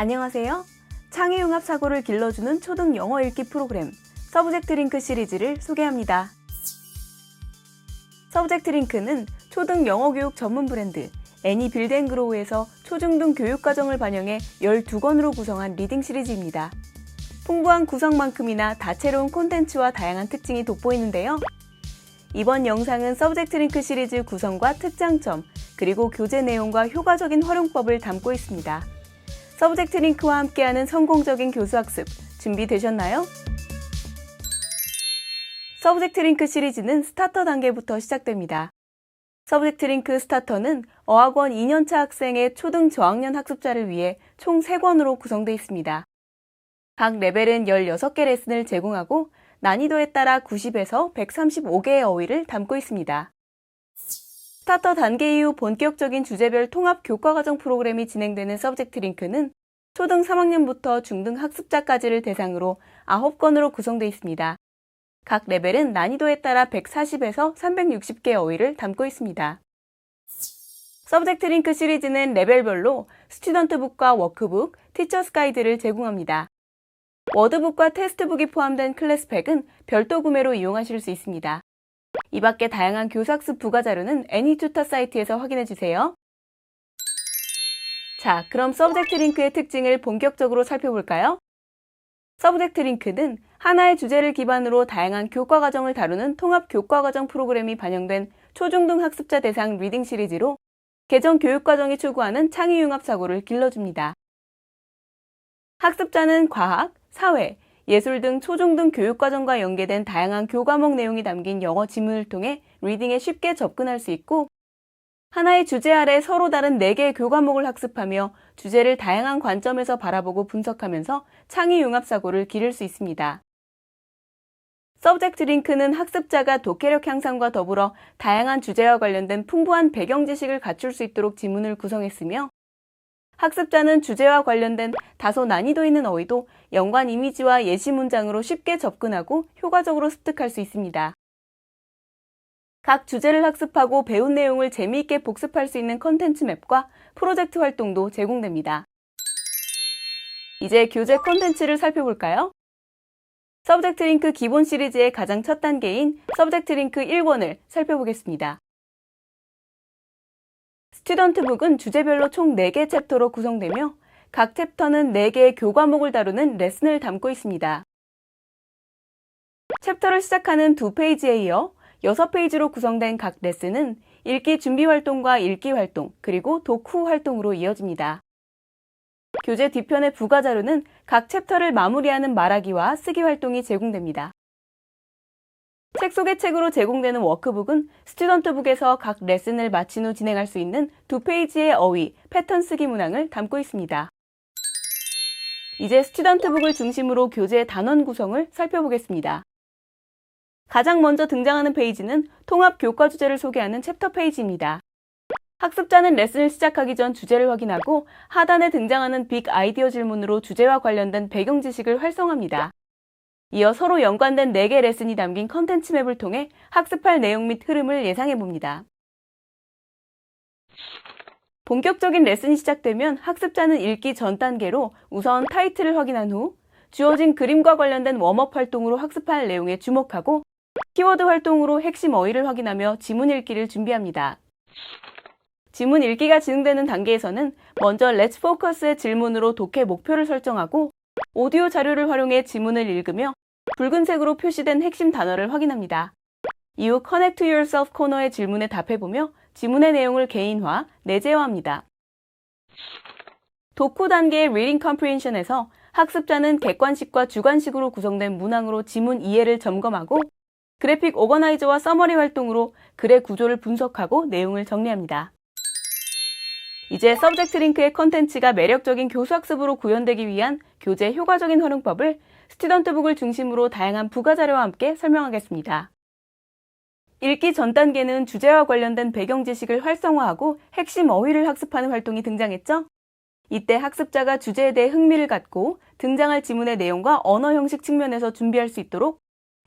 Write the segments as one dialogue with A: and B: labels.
A: 안녕하세요. 창의융합 사고를 길러주는 초등 영어 읽기 프로그램 서브젝트 링크 시리즈를 소개합니다. 서브젝트 링크는 초등 영어 교육 전문 브랜드 애니 빌드앤그로우에서 초중등 교육 과정을 반영해 12권으로 구성한 리딩 시리즈입니다. 풍부한 구성만큼이나 다채로운 콘텐츠와 다양한 특징이 돋보이는데요. 이번 영상은 서브젝트 링크 시리즈 구성과 특장점, 그리고 교재 내용과 효과적인 활용법을 담고 있습니다. 서브젝트 링크와 함께하는 성공적인 교수학습 준비되셨나요? 서브젝트 링크 시리즈는 스타터 단계부터 시작됩니다. 서브젝트 링크 스타터는 어학원 2년차 학생의 초등 저학년 학습자를 위해 총 3권으로 구성되어 있습니다. 각 레벨은 16개 레슨을 제공하고 난이도에 따라 90에서 135개의 어휘를 담고 있습니다. 스타터 단계 이후 본격적인 주제별 통합 교과과정 프로그램이 진행되는 서브젝트 링크는 초등 3학년부터 중등 학습자까지를 대상으로 9건으로 구성되어 있습니다. 각 레벨은 난이도에 따라 140에서 360개의 어휘를 담고 있습니다. 서브젝트 링크 시리즈는 레벨별로 스튜던트북과 워크북, 티처스 가이드를 제공합니다. 워드북과 테스트북이 포함된 클래스팩은 별도 구매로 이용하실 수 있습니다. 이 밖에 다양한 교사학습 부가 자료는 애니투터 사이트에서 확인해 주세요. 자, 그럼 서브젝트 링크의 특징을 본격적으로 살펴볼까요? 서브젝트 링크는 하나의 주제를 기반으로 다양한 교과 과정을 다루는 통합 교과 과정 프로그램이 반영된 초중등 학습자 대상 리딩 시리즈로 개정 교육 과정이 추구하는 창의 융합 사고를 길러줍니다. 학습자는 과학, 사회, 예술 등 초중등 교육 과정과 연계된 다양한 교과목 내용이 담긴 영어 지문을 통해 리딩에 쉽게 접근할 수 있고 하나의 주제 아래 서로 다른 4개의 교과목을 학습하며 주제를 다양한 관점에서 바라보고 분석하면서 창의 융합 사고를 기를 수 있습니다. 서브젝트 링크는 학습자가 독해력 향상과 더불어 다양한 주제와 관련된 풍부한 배경 지식을 갖출 수 있도록 지문을 구성했으며 학습자는 주제와 관련된 다소 난이도 있는 어휘도 연관 이미지와 예시 문장으로 쉽게 접근하고 효과적으로 습득할 수 있습니다. 각 주제를 학습하고 배운 내용을 재미있게 복습할 수 있는 컨텐츠 맵과 프로젝트 활동도 제공됩니다. 이제 교재 컨텐츠를 살펴볼까요? 서브젝트 링크 기본 시리즈의 가장 첫 단계인 서브젝트 링크 1권을 살펴보겠습니다. 스튜던트북은 주제별로 총 4개 챕터로 구성되며 각 챕터는 4개의 교과목을 다루는 레슨을 담고 있습니다. 챕터를 시작하는 두 페이지에 이어 6페이지로 구성된 각 레슨은 읽기 준비 활동과 읽기 활동, 그리고 독후 활동으로 이어집니다. 교재 뒤편의 부가 자료는 각 챕터를 마무리하는 말하기와 쓰기 활동이 제공됩니다. 책 속의 책으로 제공되는 워크북은 스튜던트북에서 각 레슨을 마친 후 진행할 수 있는 두 페이지의 어휘, 패턴 쓰기 문항을 담고 있습니다. 이제 스튜던트북을 중심으로 교재의 단원 구성을 살펴보겠습니다. 가장 먼저 등장하는 페이지는 통합 교과 주제를 소개하는 챕터 페이지입니다. 학습자는 레슨을 시작하기 전 주제를 확인하고 하단에 등장하는 빅 아이디어 질문으로 주제와 관련된 배경 지식을 활성화합니다. 이어 서로 연관된 4개 레슨이 담긴 컨텐츠 맵을 통해 학습할 내용 및 흐름을 예상해 봅니다. 본격적인 레슨이 시작되면 학습자는 읽기 전 단계로 우선 타이틀을 확인한 후 주어진 그림과 관련된 웜업 활동으로 학습할 내용에 주목하고 키워드 활동으로 핵심 어휘를 확인하며 지문 읽기를 준비합니다. 지문 읽기가 진행되는 단계에서는 먼저 Let's Focus의 질문으로 독해 목표를 설정하고 오디오 자료를 활용해 지문을 읽으며 붉은색으로 표시된 핵심 단어를 확인합니다. 이후 Connect to Yourself 코너의 질문에 답해보며 지문의 내용을 개인화, 내재화합니다. 독후 단계의 Reading Comprehension에서 학습자는 객관식과 주관식으로 구성된 문항으로 지문 이해를 점검하고 그래픽 오거나이저와 서머리 활동으로 글의 구조를 분석하고 내용을 정리합니다. 이제 서브젝트 링크의 컨텐츠가 매력적인 교수학습으로 구현되기 위한 교재 효과적인 활용법을 스튜던트북을 중심으로 다양한 부가 자료와 함께 설명하겠습니다. 읽기 전 단계는 주제와 관련된 배경 지식을 활성화하고 핵심 어휘를 학습하는 활동이 등장했죠? 이때 학습자가 주제에 대해 흥미를 갖고 등장할 지문의 내용과 언어 형식 측면에서 준비할 수 있도록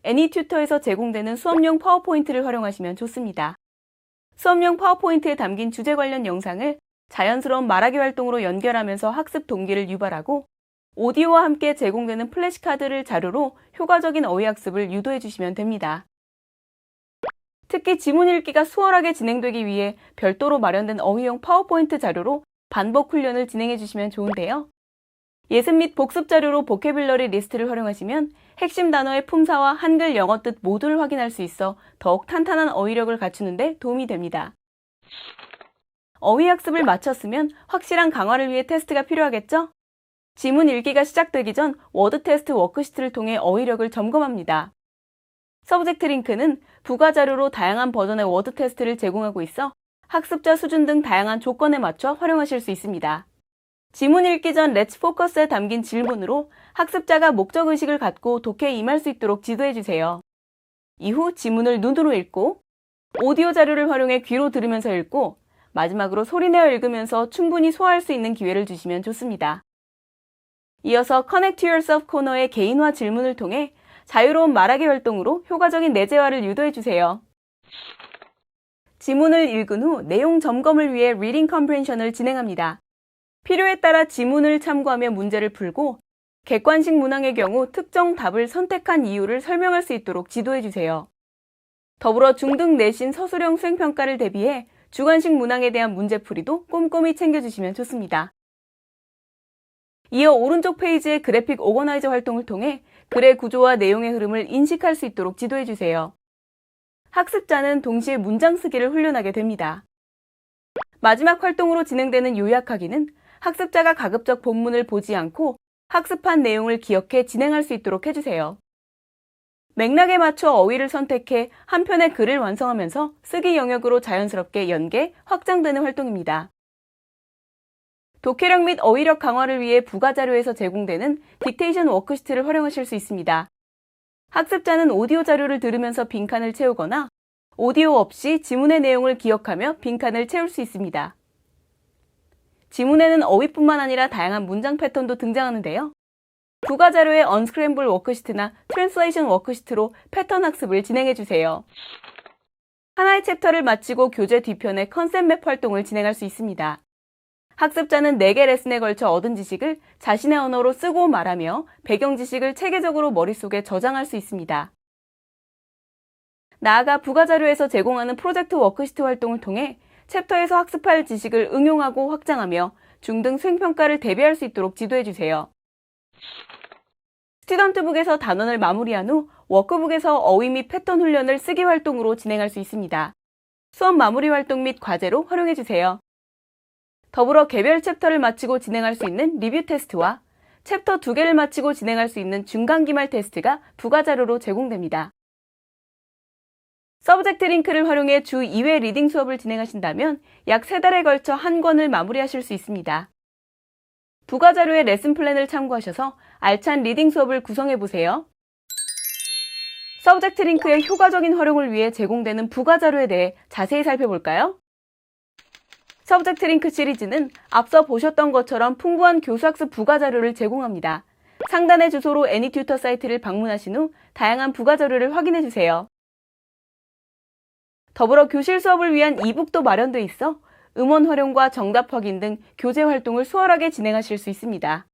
A: 애니튜터에서 제공되는 수업용 파워포인트를 활용하시면 좋습니다. 수업용 파워포인트에 담긴 주제 관련 영상을 자연스러운 말하기 활동으로 연결하면서 학습 동기를 유발하고 오디오와 함께 제공되는 플래시카드를 자료로 효과적인 어휘 학습을 유도해 주시면 됩니다. 특히 지문 읽기가 수월하게 진행되기 위해 별도로 마련된 어휘용 파워포인트 자료로 반복 훈련을 진행해 주시면 좋은데요. 예습 및 복습 자료로 보케뷸러리 리스트를 활용하시면 핵심 단어의 품사와 한글 영어 뜻 모두를 확인할 수 있어 더욱 탄탄한 어휘력을 갖추는데 도움이 됩니다. 어휘 학습을 마쳤으면 확실한 강화를 위해 테스트가 필요하겠죠? 지문 읽기가 시작되기 전 워드 테스트 워크시트를 통해 어휘력을 점검합니다. 서브젝트 링크는 부가 자료로 다양한 버전의 워드 테스트를 제공하고 있어 학습자 수준 등 다양한 조건에 맞춰 활용하실 수 있습니다. 지문 읽기 전 렛츠 포커스에 담긴 질문으로 학습자가 목적 의식을 갖고 독해에 임할 수 있도록 지도해 주세요. 이후 지문을 눈으로 읽고 오디오 자료를 활용해 귀로 들으면서 읽고 마지막으로 소리내어 읽으면서 충분히 소화할 수 있는 기회를 주시면 좋습니다. 이어서 Connect Yourself 코너의 개인화 질문을 통해 자유로운 말하기 활동으로 효과적인 내재화를 유도해 주세요. 지문을 읽은 후 내용 점검을 위해 리딩 컴프레hension을 진행합니다. 필요에 따라 지문을 참고하며 문제를 풀고 객관식 문항의 경우 특정 답을 선택한 이유를 설명할 수 있도록 지도해 주세요. 더불어 중등 내신 서술형 수행평가를 대비해 주관식 문항에 대한 문제풀이도 꼼꼼히 챙겨주시면 좋습니다. 이어 오른쪽 페이지의 그래픽 오거나이저 활동을 통해 글의 구조와 내용의 흐름을 인식할 수 있도록 지도해 주세요. 학습자는 동시에 문장 쓰기를 훈련하게 됩니다. 마지막 활동으로 진행되는 요약하기는 학습자가 가급적 본문을 보지 않고 학습한 내용을 기억해 진행할 수 있도록 해주세요. 맥락에 맞춰 어휘를 선택해 한 편의 글을 완성하면서 쓰기 영역으로 자연스럽게 연계, 확장되는 활동입니다. 독해력 및 어휘력 강화를 위해 부가자료에서 제공되는 딕테이션 워크시트를 활용하실 수 있습니다. 학습자는 오디오 자료를 들으면서 빈칸을 채우거나 오디오 없이 지문의 내용을 기억하며 빈칸을 채울 수 있습니다. 지문에는 어휘뿐만 아니라 다양한 문장 패턴도 등장하는데요. 부가 자료의 언스크램블 워크시트나 트랜슬레이션 워크시트로 패턴 학습을 진행해 주세요. 하나의 챕터를 마치고 교재 뒤편에 컨셉 맵 활동을 진행할 수 있습니다. 학습자는 4개 레슨에 걸쳐 얻은 지식을 자신의 언어로 쓰고 말하며 배경 지식을 체계적으로 머릿속에 저장할 수 있습니다. 나아가 부가자료에서 제공하는 프로젝트 워크시트 활동을 통해 챕터에서 학습할 지식을 응용하고 확장하며 중등 수행평가를 대비할 수 있도록 지도해 주세요. 스튜던트북에서 단원을 마무리한 후 워크북에서 어휘 및 패턴 훈련을 쓰기 활동으로 진행할 수 있습니다. 수업 마무리 활동 및 과제로 활용해 주세요. 더불어 개별 챕터를 마치고 진행할 수 있는 리뷰 테스트와 챕터 두 개를 마치고 진행할 수 있는 중간 기말 테스트가 부가 자료로 제공됩니다. 서브젝트 링크를 활용해 주 2회 리딩 수업을 진행하신다면 약 3달에 걸쳐 한 권을 마무리하실 수 있습니다. 부가 자료의 레슨 플랜을 참고하셔서 알찬 리딩 수업을 구성해 보세요. 서브젝트 링크의 효과적인 활용을 위해 제공되는 부가 자료에 대해 자세히 살펴볼까요? 서브젝트 링크 시리즈는 앞서 보셨던 것처럼 풍부한 교수학습 부가 자료를 제공합니다. 상단의 주소로 애니튜터 사이트를 방문하신 후 다양한 부가 자료를 확인해 주세요. 더불어 교실 수업을 위한 이북도 마련돼 있어 음원 활용과 정답 확인 등 교재 활동을 수월하게 진행하실 수 있습니다.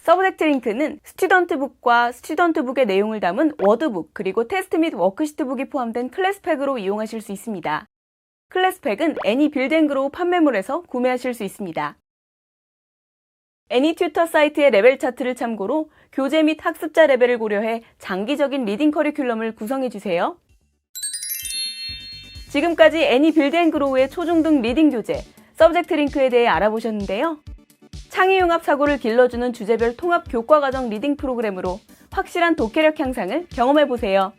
A: 서브젝트 링크는 스튜던트북과 스튜던트북의 내용을 담은 워드북 그리고 테스트 및 워크시트북이 포함된 클래스팩으로 이용하실 수 있습니다. 클래스팩은 애니 빌딩그로 판매물에서 구매하실 수 있습니다. 애니 튜터 사이트의 레벨 차트를 참고로 교재 및 학습자 레벨을 고려해 장기적인 리딩 커리큘럼을 구성해 주세요. 지금까지 애니 빌드앤그로우의 초중등 리딩 교재, 서브젝트 링크에 대해 알아보셨는데요. 창의융합 사고를 길러주는 주제별 통합 교과과정 리딩 프로그램으로 확실한 독해력 향상을 경험해보세요.